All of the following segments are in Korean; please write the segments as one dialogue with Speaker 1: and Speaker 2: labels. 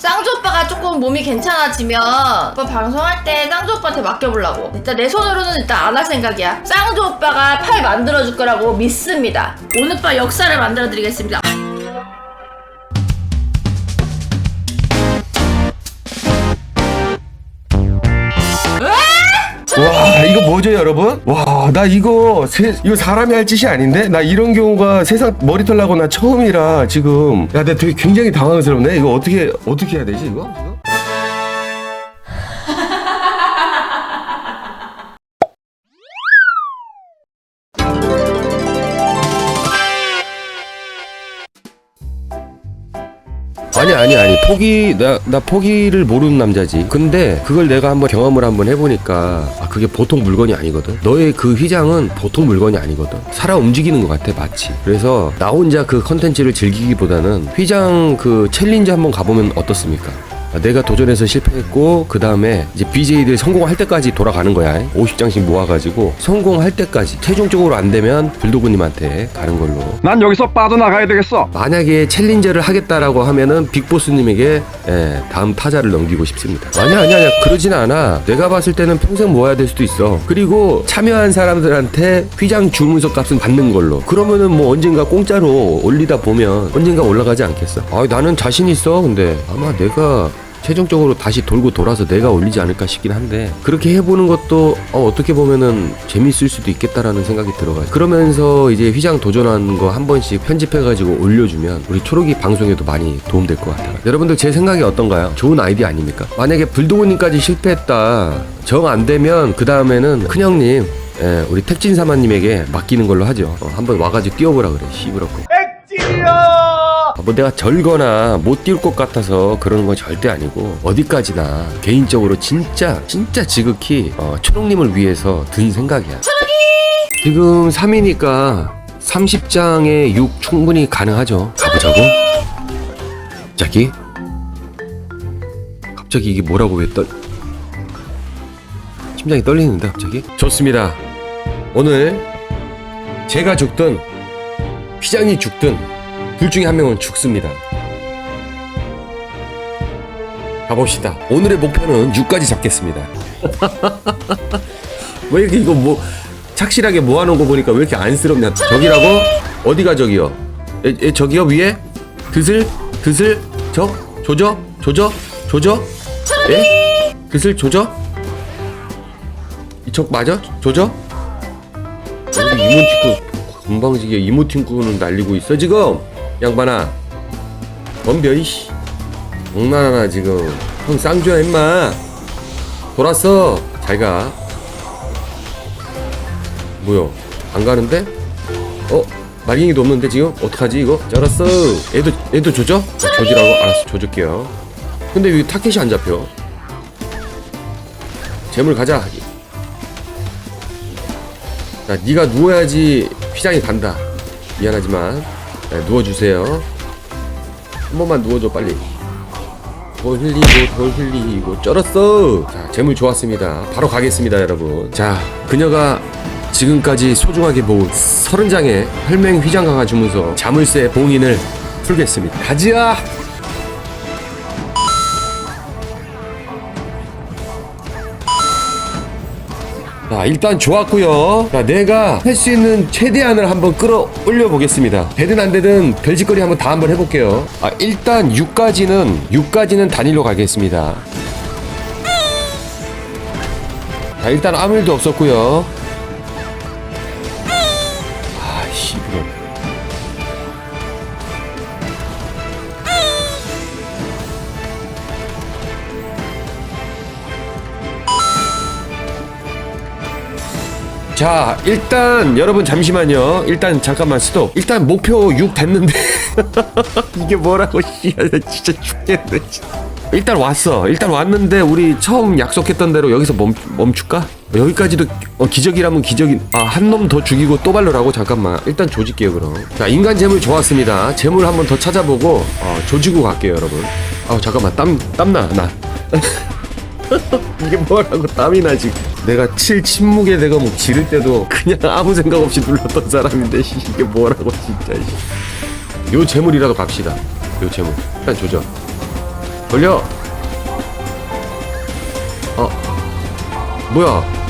Speaker 1: 쌍조 오빠가 조금 몸이 괜찮아지면 오빠 방송할 때 쌍조 오빠한테 맡겨보려고. 일단 내 손으로는 일단 안 할 생각이야. 쌍조 오빠가 팔 만들어줄 거라고 믿습니다. 오늘 오빠 역사를 만들어 드리겠습니다
Speaker 2: 와 이거 뭐죠 여러분? 와 나 이거 세, 이거 사람이 할 짓이 아닌데 나 이런 경우가 세상 머리털 나고 나 처음이라 지금 야 나 되게 굉장히 당황스럽네 이거 어떻게 어떻게 해야 되지 이거? 이거? 아니 아니 아니. 포기 나 나 포기를 모르는 남자지. 근데 그걸 내가 한번 경험을 한번 해보니까 아 그게 보통 물건이 아니거든. 너의 그 휘장은 보통 물건이 아니거든. 살아 움직이는 것 같아 마치. 그래서 나 혼자 그 컨텐츠를 즐기기보다는 휘장 그 챌린지 한번 가보면 어떻습니까? 아, 내가 도전해서 실패했고 그 다음에 이제 BJ들 성공할 때까지 돌아가는 거야 50장씩 모아가지고 성공할 때까지 최종적으로 안 되면 불도구님한테 가는 걸로
Speaker 3: 난 여기서 빠져나가야 되겠어.
Speaker 2: 만약에 챌린저를 하겠다라고 하면은 빅보스님에게 예, 다음 타자를 넘기고 싶습니다. 아니야 아니야 아니야 그러진 않아. 내가 봤을 때는 평생 모아야 될 수도 있어. 그리고 참여한 사람들한테 휘장 주문서 값은 받는 걸로. 그러면은 뭐 언젠가 공짜로 올리다 보면 언젠가 올라가지 않겠어. 아 나는 자신 있어. 근데 아마 내가 최종적으로 다시 돌고 돌아서 내가 올리지 않을까 싶긴 한데 그렇게 해보는 것도 어, 떻게 보면은 재밌을 수도 있겠다라는 생각이 들어가지고 그러면서 이제 휘장 도전하는 거한 번씩 편집해가지고 올려주면 우리 초록이 방송에도 많이 도움될 것 같아요 여러분들 제 생각이 어떤가요? 좋은 아이디어 아닙니까? 만약에 불도구님까지 실패했다 정 안 되면 그 다음에는 큰형님 예, 우리 택진사마님에게 맡기는 걸로 하죠 어, 한번 와가지고 뛰어보라 그래 씨부럽고 아, 뭐 내가 절거나 못 뛸 것 같아서 그러는 건 절대 아니고 어디까지나 개인적으로 진짜 진짜 지극히 어, 초록님을 위해서 든 생각이야. 지금 3이니까 30장의 6 충분히 가능하죠. 가보자고. 갑자기? 갑자기 이게 뭐라고 왜 떨? 심장이 떨리는데 갑자기? 좋습니다. 오늘 제가 죽든 휘장이 죽든 둘 중에 한 명은 죽습니다. 가봅시다. 오늘의 목표는 6까지 잡겠습니다. 왜 이렇게 이거 뭐 착실하게 모아놓은 거 보니까 왜 이렇게 안쓰럽냐? 저기라고? 어디가 저기요? 에, 에, 저기요 위에? 드슬? 드슬? 저? 조져? 조져? 조져? 예? 드슬 조져? 이쪽 맞아? 조져? 우리 이모티콘 건방지게 이모티콘을 날리고 있어 지금 양반아 덤벼 이씨 장난하나 지금 형 쌍주야 임마 돌았어 잘가 뭐야 안 가는데? 어? 마링이도 없는데 지금? 어떡하지 이거? 잘았어 애도 애도 조져? 조지라고? 알았어 조질게요 근데 왜 타켓이 안 잡혀? 재물 가자 자, 네가 누워야지 휘장이 간다. 미안하지만 네, 누워주세요. 한 번만 누워줘 빨리. 돌 흘리고 돌 흘리고 쩔었어. 자, 재물 좋았습니다. 바로 가겠습니다, 여러분. 자, 그녀가 지금까지 소중하게 모은 서른 장의 혈맹 휘장 강화 주문서 자물쇠 봉인을 풀겠습니다. 가지야. 자 일단 좋았고요. 자 내가 할 수 있는 최대한을 한번 끌어올려 보겠습니다. 되든 안 되든 별짓거리 한번 다 한번 해볼게요. 아 일단 6까지는 6까지는 단일로 가겠습니다. 자 일단 아무 일도 없었고요 자 일단 여러분 잠시만요. 일단 잠깐만 스톱. 일단 목표 6 됐는데. 이게 뭐라고 씨. 나 진짜 죽겠네. 일단 왔어. 일단 왔는데 우리 처음 약속했던 대로 여기서 멈, 멈출까? 여기까지도 어, 기적이라면 기적이 아한 놈 더 죽이고 또 발로라고? 잠깐만. 일단 조질게요 그럼. 자 인간 재물 좋았습니다. 재물 한번 더 찾아보고 어, 조지고 갈게요 여러분. 아 잠깐만. 땀 땀나 나. 이게 뭐라고 땀이 나 지 내가 칠 침묵에 내가 뭐 지를 때도 그냥 아무 생각 없이 눌렀던 사람인데 씨, 이게 뭐라고 진짜 씨. 요 재물이라도 갑시다 요 재물 일단 조져 돌려 어 뭐야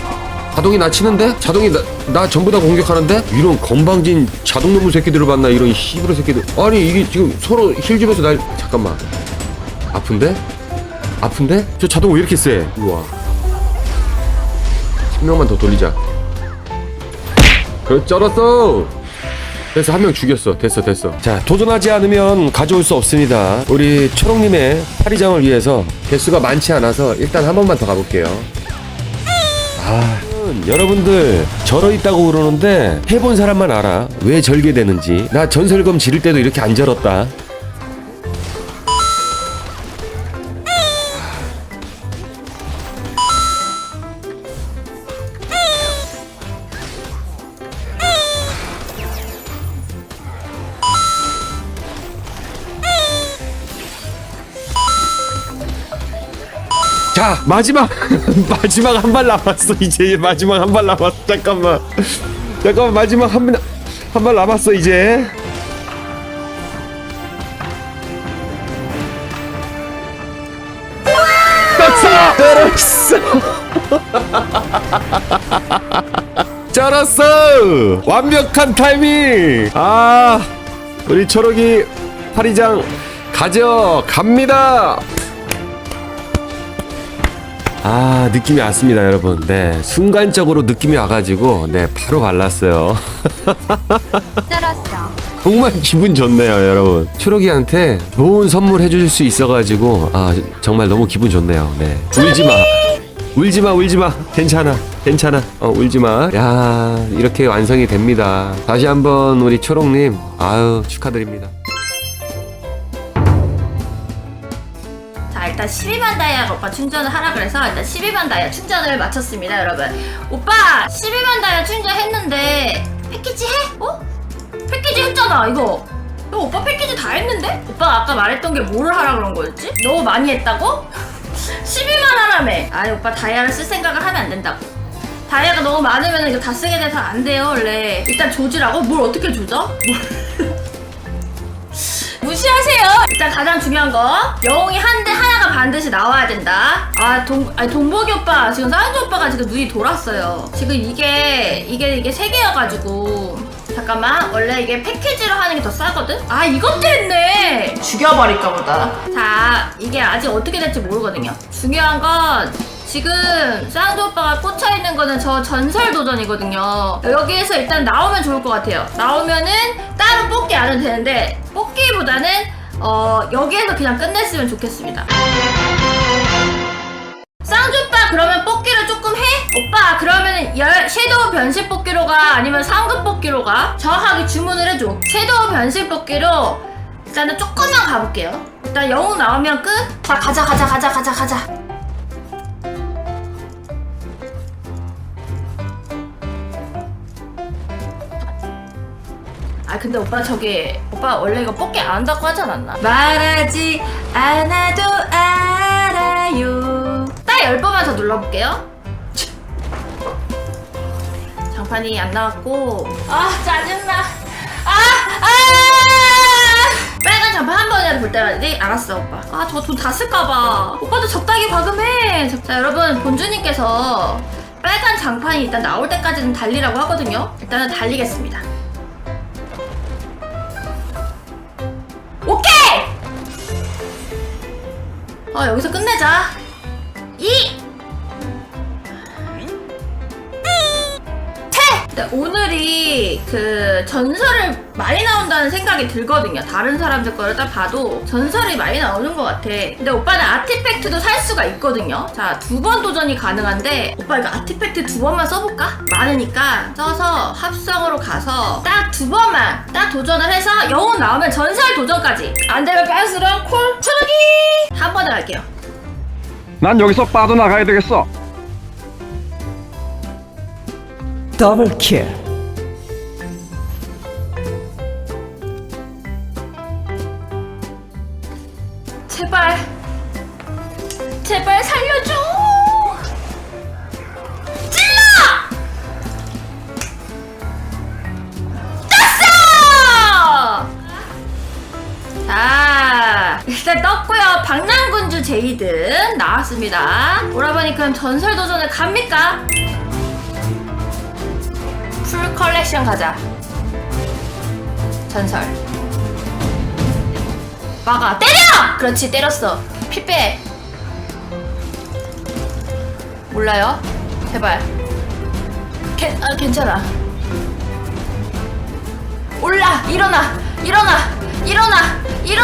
Speaker 2: 자동이 나 치는데? 자동이 나, 나 전부 다 공격하는데? 이런 건방진 자동놈의 새끼들을 봤나 이런 씨부러 새끼들 아니 이게 지금 서로 힐 주면서 날 잠깐만 아픈데? 아픈데? 저 자동 왜 이렇게 세? 우와 한 명만 더 돌리자. 그렇 쩔었어. 그래서 한명 죽였어. 됐어 됐어. 자 도전하지 않으면 가져올 수 없습니다. 우리 초롱님의 파리장을 위해서 개수가 많지 않아서 일단 한 번만 더 가볼게요. 아 여러분들 절어 있다고 그러는데 해본 사람만 알아. 왜 절게 되는지. 나 전설검 지를 때도 이렇게 안 절었다 자. 마지막 마지막 한 발 남았어 이제. 마지막 한 발 남았어. 잠깐만. 잠깐만 마지막 한발한발 남았어 이제. 쩔었어. 쩔었어. 완벽한 타이밍. 아 우리 초록이 파리장 가져갑니다 아 느낌이 왔습니다 여러분. 네 순간적으로 느낌이 와가지고 네 바로 발랐어요.
Speaker 4: 쩔었어.
Speaker 2: 정말 기분 좋네요 여러분. 초록이한테 좋은 선물 해줄 수 있어가지고 아 정말 너무 기분 좋네요. 네. 울지마. 울지마 울지마. 괜찮아 괜찮아. 어 울지마. 야 이렇게 완성이 됩니다. 다시 한번 우리 초록님 아유 축하드립니다
Speaker 1: 일단 12만 다이아 오빠 충전을 하라 그래서 일단 12만 다이아 충전을 마쳤습니다 여러분 오빠 12만 다이아 충전했는데 패키지 해? 어? 패키지 했잖아 이거 이거 오빠 패키지 다 했는데? 오빠가 아까 말했던 게 뭐를 하라 그런 거였지? 너무 많이 했다고? 12만 하라며 아니 오빠 다이아를 쓸 생각을 하면 안 된다고 다이아가 너무 많으면 이거 다 쓰게 돼서 안 돼요 원래 일단 조지라고? 뭘 어떻게 조져? 무시하세요. 일단 가장 중요한 거 영웅이 한대하 반드시 나와야 된다. 아 동, 아니 동복이 오빠 지금 사은조 오빠가 지금 눈이 돌았어요. 지금 이게 이게 이게 세 개여가지고 잠깐만 원래 이게 패키지로 하는 게 더 싸거든. 아 이것도 했네. 죽여버릴까 보다. 자 이게 아직 어떻게 될지 모르거든요. 중요한 건 지금 쌍조 오빠가 꽂혀 있는 거는 저 전설 도전이거든요. 여기에서 일단 나오면 좋을 것 같아요. 나오면은 따로 뽑기 안 해도 되는데 뽑기보다는 어 여기에서 그냥 끝냈으면 좋겠습니다. 쌍조 오빠 그러면 뽑기를 조금 해? 오빠 그러면 열 섀도우 변신 뽑기로 가 아니면 상급 뽑기로 가? 정확하게 주문을 해줘. 섀도우 변신 뽑기로 일단은 조금만 가볼게요. 일단 영웅 나오면 끝. 자 가자 가자 가자 가자 가자. 아 근데 오빠 저기 오빠 원래 이거 뽑기 안 한다고 하지 않았나? 말하지 않아도 알아요. 딱 10번만 더 눌러볼게요. 장판이 안 나왔고. 아 짜증나. 아! 아! 빨간 장판 한 번이라도 볼 때마다 네 알았어 오빠. 아 저 돈 다 쓸까봐. 오빠도 적당히 과금해. 자 여러분 본주님께서 빨간 장판이 일단 나올 때까지는 달리라고 하거든요. 일단은 달리겠습니다 어, 여기서 끝내자. 이! 태! 근데 오늘이 그 전설을 많이 나온다는 생각이 들거든요. 다른 사람들 거를 딱 봐도 전설이 많이 나오는 것 같아. 근데 오빠는 아티팩트도 살 수가 있거든요. 자, 두 번 도전이 가능한데 오빠 이거 아티팩트 두 번만 써볼까? 많으니까 써서 합성으로 가서 딱 두 번만 딱 도전을 해서 영웅 나오면 전설 도전까지. 안 되면 빤스런 콜 초록이 한 번에 갈게요.
Speaker 3: 난 여기서 빠져나가야 되겠어.
Speaker 5: 더블 킬.
Speaker 1: 제발 제발 살려줘 찔러 떴어 자 일단 떴고요 방랑군주 제이든 나왔습니다. 오라버니 그럼 전설 도전을 갑니까? 풀 컬렉션 가자. 전설. 막아. 때려! 그렇지, 때렸어. 피 빼. 몰라요? 제발. 괜, 아, 괜찮아. 올라! 일어나! 일어나! 일어나! 일어나!